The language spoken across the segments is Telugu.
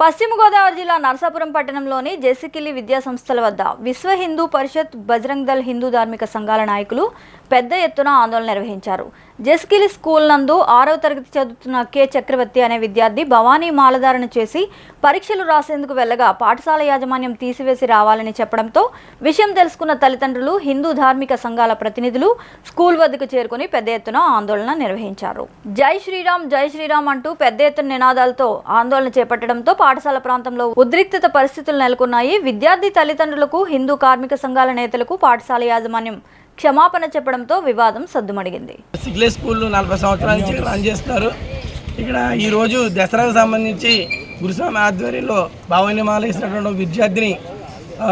పశ్చిమ గోదావరి జిల్లా నరసాపురం పట్టణంలోని జెసికిలి విద్యా సంస్థల వద్ద విశ్వ హిందూ పరిషత్ బజరంగ్ దళ్ హిందూ ధార్మిక సంఘాల నాయకులు పెద్ద ఎత్తున ఆందోళన నిర్వహించారు. జెస్కిలి స్కూల్ నందు ఆరవ తరగతి చదువుతున్న కె. చక్రవర్తి అనే విద్యార్థి భవానీ మాలధారణ చేసి పరీక్షలు రాసేందుకు వెళ్ళగా పాఠశాల యాజమాన్యం తీసివేసి రావాలని చెప్పడంతో విషయం తెలుసుకున్న తల్లిదండ్రులు హిందూ ధార్మిక సంఘాల ప్రతినిధులు స్కూల్ వద్దకు చేరుకుని పెద్ద ఎత్తున ఆందోళన నిర్వహించారు. జై శ్రీరామ్ జై శ్రీరామ్ అంటూ పెద్ద ఎత్తున నినాదాలతో ఆందోళన చేపట్టడంతో పాఠశాల ప్రాంతంలో ఉద్రిక్తత పరిస్థితులు నెలకొన్నాయి. విద్యార్థి తల్లిదండ్రులకు హిందూ కార్మిక సంఘాల నేతలకు పాఠశాల యాజమాన్యం క్షమాపణ చెప్పడంతో వివాదం సద్దుమడిగింది. సిగ్లే స్కూల్ నలభై సంవత్సరాల నుంచి రన్ చేస్తున్నారు. ఇక్కడ ఈరోజు దసరాకు సంబంధించి గురుస్వామి ఆధ్వర్యంలో భావని మాల వేసినటువంటి విద్యార్థిని ఆ,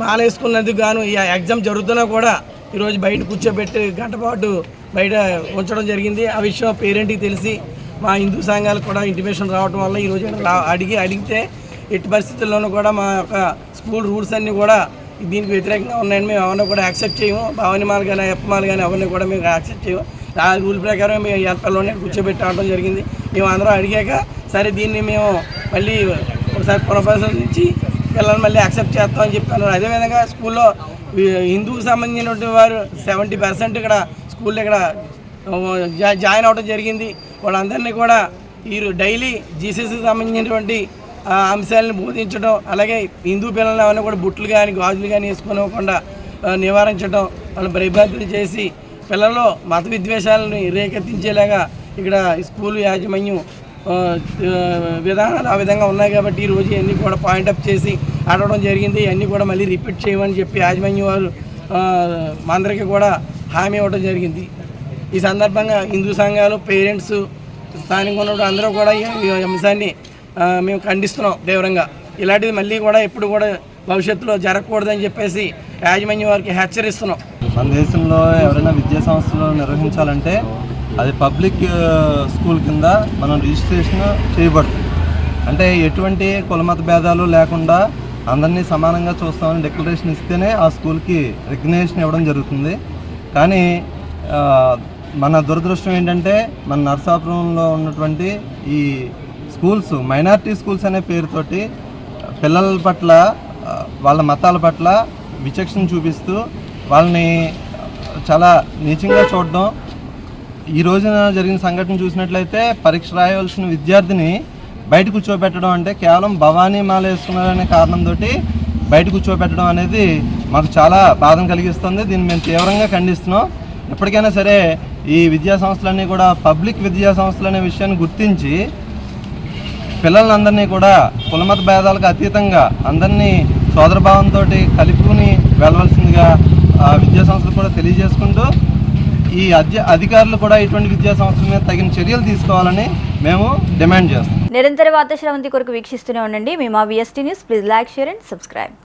మాల వేసుకున్నందుకు గాను ఈ ఎగ్జామ్ జరుగుతున్నా కూడా ఈరోజు బయట కూర్చోబెట్టి గంట పాటు బయట ఉంచడం జరిగింది. ఆ విషయం పేరెంట్కి తెలిసి మా హిందూ సంఘాలు కూడా ఇంటిమేషన్ రావడం వల్ల ఈరోజు అడిగి అడిగితే ఎట్టి పరిస్థితుల్లోనూ కూడా మా యొక్క స్కూల్ రూల్స్ అన్నీ కూడా దీనికి వ్యతిరేకంగా ఉన్నాయని మేము ఎవరిని కూడా యాక్సెప్ట్ చేయము. భవనిమాలు కానీ ఎప్పమాలు కానీ ఎవరిని కూడా మేము యాక్సెప్ట్ చేయము. ఆ రూల్ ప్రకారం మేము ఎల్పల్లోనే కూర్చోబెట్టి ఆడటం జరిగింది. మేము అందరం అడిగాక సరే దీన్ని మేము మళ్ళీ ఒకసారి పునఃపరిశీలించి పిల్లల్ని మళ్ళీ యాక్సెప్ట్ చేస్తామని చెప్పాను. అదేవిధంగా స్కూల్లో ఈ హిందూకి సంబంధించినటువంటి వారు సెవెంటీ పర్సెంట్ ఇక్కడ స్కూల్లో ఇక్కడ జా- జాయిన్ అవడం జరిగింది. వాళ్ళందరినీ కూడా ఈ డైలీ జీసీసీకి సంబంధించినటువంటి అంశాలను బోధించడం అలాగే హిందూ పిల్లలు ఏమైనా కూడా బుట్లు కానీ గాజులు కానీ వేసుకోనివ్వకుండా నివారించడం వాళ్ళని భయభ్రాంతులు చేసి పిల్లల్లో మత విద్వేషాలను రేకెత్తించేలాగా ఇక్కడ స్కూల్ యాజమాన్యం విధానాలు ఆ విధంగా ఉన్నాయి కాబట్టి ఈరోజు అన్నీ కూడా పాయింటప్ చేసి ఆడడం జరిగింది. అన్నీ కూడా మళ్ళీ రిపీట్ చేయమని చెప్పి యాజమాన్యం వారు మా అందరికీ కూడా హామీ ఇవ్వడం జరిగింది. ఈ సందర్భంగా హిందూ సంఘాలు పేరెంట్స్ స్థానిక ఉన్నప్పుడు అందరూ కూడా ఈ అంశాన్ని మేము ఖండిస్తున్నాం తీవ్రంగా. ఇలాంటిది మళ్ళీ కూడా ఎప్పుడు కూడా భవిష్యత్తులో జరగకూడదని చెప్పేసి యాజమాన్యం వారికి హెచ్చరిస్తున్నాం. మన దేశంలో ఎవరైనా విద్యా సంస్థలు నిర్వహించాలంటే అది పబ్లిక్ స్కూల్ కింద మనం రిజిస్ట్రేషన్ చేయబడుతుంది. అంటే ఎటువంటి కులమత భేదాలు లేకుండా అందరినీ సమానంగా చూస్తామని డిక్లరేషన్ ఇస్తేనే ఆ స్కూల్కి రికగ్నేషన్ ఇవ్వడం జరుగుతుంది. కానీ మన దురదృష్టం ఏంటంటే మన నర్సాపురంలో ఉన్నటువంటి ఈ స్కూల్స్ మైనారిటీ స్కూల్స్ అనే పేరుతోటి పిల్లల పట్ల వాళ్ళ మతాల పట్ల విచక్షణ చూపిస్తూ వాళ్ళని చాలా నీచంగా చూడడం. ఈ రోజున జరిగిన సంఘటన చూసినట్లయితే పరీక్ష రాయవలసిన విద్యార్థిని బయట కూర్చోబెట్టడం అంటే కేవలం భవానీ మాల వేసుకున్నారనే కారణంతో బయట కూర్చోబెట్టడం అనేది మాకు చాలా బాధను కలిగిస్తుంది. దీన్ని మేము తీవ్రంగా ఖండిస్తున్నాం. ఎప్పటికైనా సరే ఈ విద్యా సంస్థలన్నీ కూడా పబ్లిక్ విద్యా సంస్థలు అనే విషయాన్ని గుర్తించి పిల్లలందరినీ కూడా కులమత భేదాలకు అతీతంగా అందరినీ సోదరభావంతో కలుపుకుని వెళ్ళవలసిందిగా ఆ విద్యా సంస్థలు కూడా తెలియజేసుకుంటూ ఈ అధ్య అధికారులు కూడా ఇటువంటి విద్యా సంస్థల మీద తగిన చర్యలు తీసుకోవాలని మేము డిమాండ్ చేస్తాం నిరంతర వార్త శ్రవంతి కొరకు వీక్షిస్తూనే ఉండండి. మేము మా VST news please like share and subscribe